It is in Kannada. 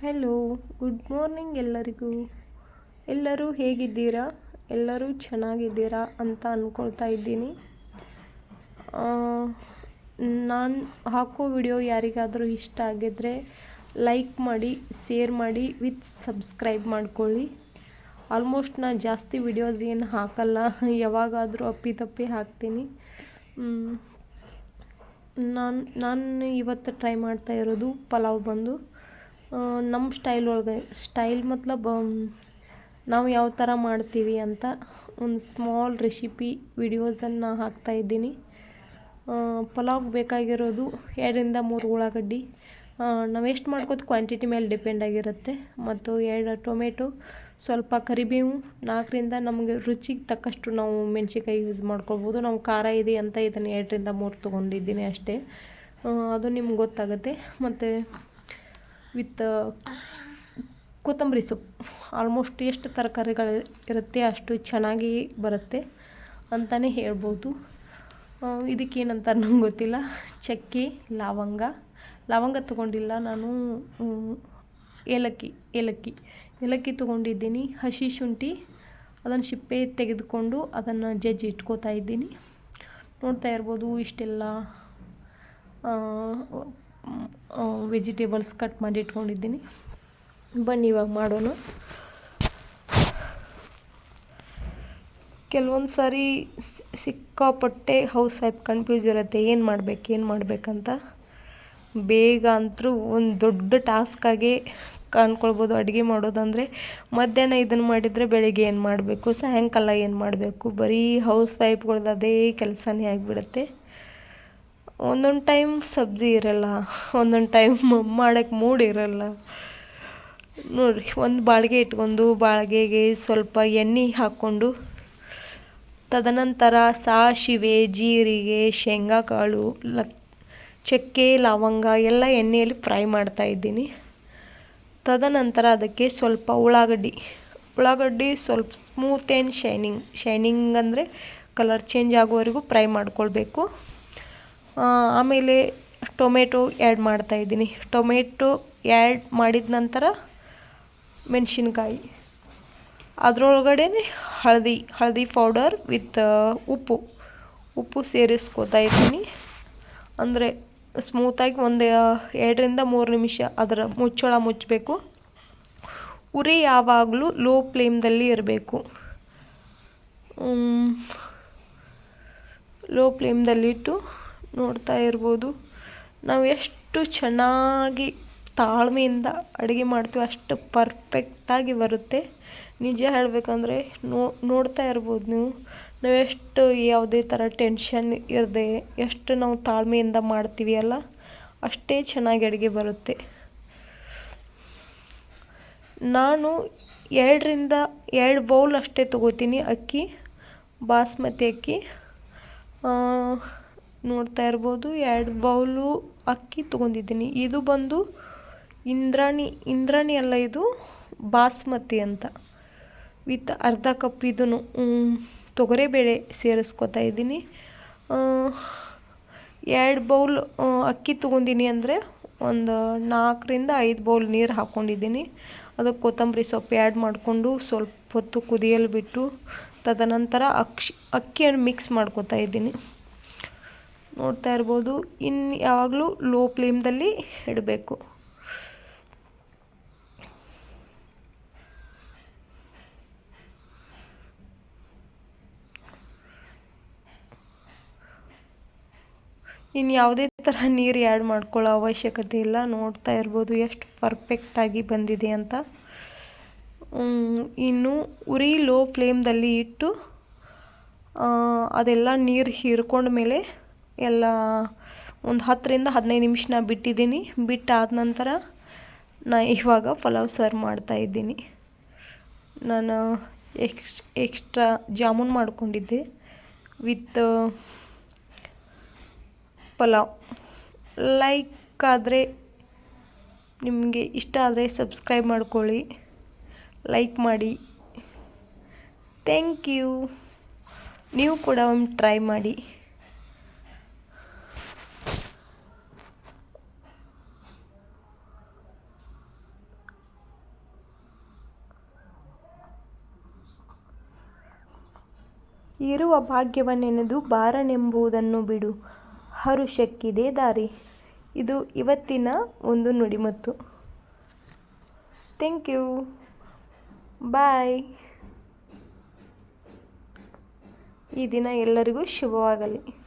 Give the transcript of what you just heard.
ಹೆಲೋ ಗುಡ್ ಮಾರ್ನಿಂಗ್ ಎಲ್ಲರಿಗೂ. ಎಲ್ಲರೂ ಹೇಗಿದ್ದೀರಾ? ಎಲ್ಲರೂ ಚೆನ್ನಾಗಿದ್ದೀರಾ ಅಂತ ಅಂದ್ಕೊಳ್ತಾ ಇದ್ದೀನಿ. ನಾನು ಹಾಕೋ ವಿಡಿಯೋ ಯಾರಿಗಾದರೂ ಇಷ್ಟ ಆಗಿದ್ದರೆ ಲೈಕ್ ಮಾಡಿ, ಶೇರ್ ಮಾಡಿ, ವಿತ್ ಸಬ್ಸ್ಕ್ರೈಬ್ ಮಾಡ್ಕೊಳ್ಳಿ. ಆಲ್ಮೋಸ್ಟ್ ನಾನು ಜಾಸ್ತಿ ವಿಡಿಯೋಸ್ ಏನು ಹಾಕಲ್ಲ, ಯಾವಾಗಾದರೂ ಅಪ್ಪಿತಪ್ಪಿ ಹಾಕ್ತೀನಿ. ನಾನು ನಾನು ಇವತ್ತು ಟ್ರೈ ಮಾಡ್ತಾ ಇರೋದು ಪಲಾವ್ ಬಂದು. ನಮ್ಮ ಸ್ಟೈಲ್ ಒಳಗೆ ಸ್ಟೈಲ್ ಮತ್ಲಬ್ ನಾವು ಯಾವ ಥರ ಮಾಡ್ತೀವಿ ಅಂತ ಒಂದು ಸ್ಮಾಲ್ ರೆಸಿಪಿ ವಿಡಿಯೋಸನ್ನು ಹಾಕ್ತಾಯಿದ್ದೀನಿ ಪಲಾವ್ಗೆ ಬೇಕಾಗಿರೋದು ಎರಡರಿಂದ ಮೂರು ಉಳ್ಳಾಗಡ್ಡಿ. ನಾವು ಎಷ್ಟು ಮಾಡ್ಕೋತ ಕ್ವಾಂಟಿಟಿ ಮೇಲೆ ಡಿಪೆಂಡ್ ಆಗಿರುತ್ತೆ. ಮತ್ತು ಎರಡು ಟೊಮೆಟೊ, ಸ್ವಲ್ಪ ಕರಿಬೇವು ನಾಲ್ಕರಿಂದ ನಮಗೆ ರುಚಿಗೆ ತಕ್ಕಷ್ಟು ನಾವು ಮೆಣ್ಸಿನ್ಕಾಯಿ ಯೂಸ್ ಮಾಡ್ಕೊಳ್ಬೋದು. ನಾವು ಖಾರ ಇದೆ ಅಂತ ಇದನ್ನು ಎರಡರಿಂದ ಮೂರು ತೊಗೊಂಡಿದ್ದೀನಿ ಅಷ್ಟೇ. ಅದು ನಿಮ್ಗೆ ಗೊತ್ತಾಗುತ್ತೆ. ಮತ್ತು ವಿತ್ ಕೊತ್ತಂಬರಿ ಸೊಪ್ಪು. ಆಲ್ಮೋಸ್ಟ್ ಎಷ್ಟು ತರಕಾರಿಗಳು ಇರುತ್ತೆ ಅಷ್ಟು ಚೆನ್ನಾಗಿ ಬರುತ್ತೆ ಅಂತಲೇ ಹೇಳ್ಬೋದು. ಇದಕ್ಕೇನಂತಾರೆ ನಂಗೆ ಗೊತ್ತಿಲ್ಲ. ಚಕ್ಕೆ, ಲವಂಗ. ಲವಂಗ ತೊಗೊಂಡಿಲ್ಲ ನಾನು ಏಲಕ್ಕಿ ಏಲಕ್ಕಿ. ಏಲಕ್ಕಿ ತೊಗೊಂಡಿದ್ದೀನಿ, ಹಸಿ ಶುಂಠಿ, ಅದನ್ನು ಸಿಪ್ಪೆ ತೆಗೆದುಕೊಂಡು ಅದನ್ನು ಜಜ್ಜಿ ಇಟ್ಕೋತಾ ಇದ್ದೀನಿ. ನೋಡ್ತಾ ಇರ್ಬೋದು ಇಷ್ಟೆಲ್ಲ ವೆಜಿಟೇಬಲ್ಸ್ ಕಟ್ ಮಾಡಿ ಇಟ್ಕೊಂಡಿದ್ದೀನಿ ಬನ್ನಿ, ಇವಾಗ ಮಾಡೋಣ. ಕೆಲವೊಂದು ಸಾರಿ ಸಿಕ್ಕಾಪಟ್ಟೆ ಹೌಸ್ ವೈಫ್ ಕನ್ಫ್ಯೂಸ್ ಇರುತ್ತೆ. ಏನು ಮಾಡ್ಬೇಕು, ಏನು ಮಾಡಬೇಕಂತ. ಬೇಗ ಅಂತರೂ ಒಂದು ದೊಡ್ಡ ಟಾಸ್ಕಾಗಿ ಕಾಣ್ಕೊಳ್ಬೋದು ಅಡುಗೆ ಮಾಡೋದಂದರೆ. ಮಧ್ಯಾಹ್ನ ಇದನ್ನು ಮಾಡಿದರೆ ಬೆಳಿಗ್ಗೆ ಏನು ಮಾಡಬೇಕು, ಸಾಯಂಕಾಲ ಏನು ಮಾಡಬೇಕು. ಬರೀ ಹೌಸ್ ವೈಫ್ಗಳ್ದು ಅದೇ ಕೆಲಸನೇ ಆಗಿಬಿಡುತ್ತೆ. ಒಂದೊಂದು ಟೈಮ್ ಸಬ್ಜಿ ಇರಲ್ಲ, ಒಂದೊಂದು ಟೈಮ್ ಮಾಡೋಕ್ಕೆ ಮೂಡ್ ಇರಲ್ಲ. ನೋಡಿರಿ, ಒಂದು ಬಾಳ್ಗೆ ಇಟ್ಕೊಂಡು ಬಾಳ್ಗೆಗೆ ಸ್ವಲ್ಪ ಎಣ್ಣೆ ಹಾಕ್ಕೊಂಡು, ತದನಂತರ ಸಾಸಿವೆ, ಜೀರಿಗೆ ಶೇಂಗಾ ಕಾಳು ಚಕ್ಕೆ, ಲವಂಗ ಎಲ್ಲ ಎಣ್ಣೆಯಲ್ಲಿ ಫ್ರೈ ಮಾಡ್ತಾಯಿದ್ದೀನಿ ತದನಂತರ ಅದಕ್ಕೆ ಸ್ವಲ್ಪ ಉಳ್ಳಾಗಡ್ಡಿ. ಉಳ್ಳಾಗಡ್ಡಿ ಸ್ವಲ್ಪ ಸ್ಮೂತ್ ಆ್ಯಂಡ್ ಶೈನಿಂಗ್ ಶೈನಿಂಗ್ ಅಂದರೆ ಕಲರ್ ಚೇಂಜ್ ಆಗೋವರೆಗೂ ಫ್ರೈ ಮಾಡ್ಕೊಳ್ಬೇಕು. ಆಮೇಲೆ ಟೊಮೆಟೊ ಆ್ಯಡ್ ಮಾಡ್ತಾಯಿದ್ದೀನಿ ಟೊಮೆಟೊ ಆ್ಯಡ್ ಮಾಡಿದ ನಂತರ ಮೆಣಸಿನ್ಕಾಯಿ. ಅದರೊಳಗಡೆ ಹಳದಿ ಹಳದಿ ಪೌಡರ್ ವಿತ್ ಉಪ್ಪು. ಉಪ್ಪು ಸೇರಿಸ್ಕೋತಾ ಇದ್ದೀನಿ. ಅಂದರೆ ಸ್ಮೂತಾಗಿ ಒಂದು ಎರಡರಿಂದ ಮೂರು ನಿಮಿಷ ಅದರ ಮುಚ್ಚಳ ಮುಚ್ಚಬೇಕು. ಉರಿ ಯಾವಾಗಲೂ ಲೋ ಫ್ಲೇಮ್ದಲ್ಲಿ ಇರಬೇಕು. ಲೋ ಫ್ಲೇಮ್ದಲ್ಲಿಟ್ಟು ನೋಡ್ತಾ ಇರ್ಬೋದು. ನಾವು ಎಷ್ಟು ಚೆನ್ನಾಗಿ ತಾಳ್ಮೆಯಿಂದ ಅಡುಗೆ ಮಾಡ್ತೀವಿ ಅಷ್ಟು ಪರ್ಫೆಕ್ಟಾಗಿ ಬರುತ್ತೆ. ನಿಜ ಹೇಳಬೇಕಂದ್ರೆ ನೋಡ್ತಾ ಇರ್ಬೋದು ನೀವು. ನಾವು ಎಷ್ಟು ಯಾವುದೇ ಥರ ಟೆನ್ಷನ್ ಇರದೆ ಎಷ್ಟು ನಾವು ತಾಳ್ಮೆಯಿಂದ ಮಾಡ್ತೀವಿ ಅಲ್ಲ, ಅಷ್ಟೇ ಚೆನ್ನಾಗಿ ಅಡುಗೆ ಬರುತ್ತೆ. ನಾನು ಎರಡರಿಂದ ಎರಡು ಬೌಲ್ ಅಷ್ಟೇ ತೊಗೋತೀನಿ ಅಕ್ಕಿ, ಬಾಸ್ಮತಿ ಅಕ್ಕಿ. ನೋಡ್ತಾ ಇರ್ಬೋದು. ಎರಡು ಬೌಲು ಅಕ್ಕಿ ತೊಗೊಂಡಿದ್ದೀನಿ. ಇದು ಬಂದು ಇಂದ್ರಾಣಿ ಇಂದ್ರಾಣಿ ಅಲ್ಲ ಇದು? ಬಾಸ್ಮತಿ ಅಂತ. ವಿತ್ ಅರ್ಧ ಕಪ್ ಇದನ್ನು ತೊಗರಿಬೇಳೆ ಸೇರಿಸ್ಕೊತಾ ಇದ್ದೀನಿ. ಎರಡು ಬೌಲ್ ಅಕ್ಕಿ ತೊಗೊಂಡಿನಿ ಅಂದರೆ ಒಂದು ನಾಲ್ಕರಿಂದ ಐದು ಬೌಲ್ ನೀರು ಹಾಕ್ಕೊಂಡಿದ್ದೀನಿ ಅದಕ್ಕೆ ಕೊತ್ತಂಬರಿ ಸೊಪ್ಪು ಆ್ಯಡ್ ಮಾಡಿಕೊಂಡು ಸ್ವಲ್ಪ ಹೊತ್ತು ಕುದಿಯಲು ಬಿಟ್ಟು ತದನಂತರ ಅಕ್ಷಿ, ಅಕ್ಕಿಯನ್ನು ಮಿಕ್ಸ್ ಮಾಡ್ಕೊತಾ ಇದ್ದೀನಿ. ನೋಡ್ತಾ ಇರ್ಬೋದು. ಇನ್ನು ಯಾವಾಗಲೂ ಲೋ ಫ್ಲೇಮ್ದಲ್ಲಿ ಇಡಬೇಕು. ಇನ್ನು ಯಾವುದೇ ಥರ ನೀರು ಆ್ಯಡ್ ಮಾಡ್ಕೊಳ್ಳೋ ಅವಶ್ಯಕತೆ ಇಲ್ಲ. ನೋಡ್ತಾ ಇರ್ಬೋದು ಎಷ್ಟು ಪರ್ಫೆಕ್ಟಾಗಿ ಬಂದಿದೆ ಅಂತ. ಇನ್ನು ಉರಿ ಲೋ ಫ್ಲೇಮ್ದಲ್ಲಿ ಇಟ್ಟು ಅದೆಲ್ಲ ನೀರು ಹೀರ್ಕೊಂಡ ಮೇಲೆ ಎಲ್ಲ ಒಂದು ಹತ್ತರಿಂದ ಹದಿನೈದು ನಿಮಿಷನ ಬಿಟ್ಟಿದ್ದೀನಿ. ಬಿಟ್ಟಾದ ನಂತರ ನಾ ಇವಾಗ ಪಲಾವ್ ಸರ್ವ್ ಮಾಡ್ತಾಯಿದ್ದೀನಿ ನಾನು ಎಕ್ಸ್, ಎಕ್ಸ್ಟ್ರಾ ಜಾಮೂನ್ ಮಾಡ್ಕೊಂಡಿದ್ದೆ ವಿತ್ ಪಲಾವ್. ಲೈಕ್ ಆದರೆ ನಿಮಗೆ ಇಷ್ಟ ಆದರೆ ಸಬ್ಸ್ಕ್ರೈಬ್ ಮಾಡ್ಕೊಳ್ಳಿ. ಲೈಕ್ ಮಾಡಿ. Thank you. ನೀವು ಕೂಡ ಒಮ್ಮೆ ಟ್ರೈ ಮಾಡಿ. ಇರುವ ಭಾಗ್ಯವನ್ನೆನೆದು ಬಾರನೆಂಬುದನ್ನು ಬಿಡು. ಹರುಷಕ್ಕಿದೆ ದಾರಿ. ಇದು ಇವತ್ತಿನ ಒಂದು ನುಡಿಮತ್ತು. ಥ್ಯಾಂಕ್ ಯು ಬಾಯ್ ಈ ದಿನ ಎಲ್ಲರಿಗೂ ಶುಭವಾಗಲಿ.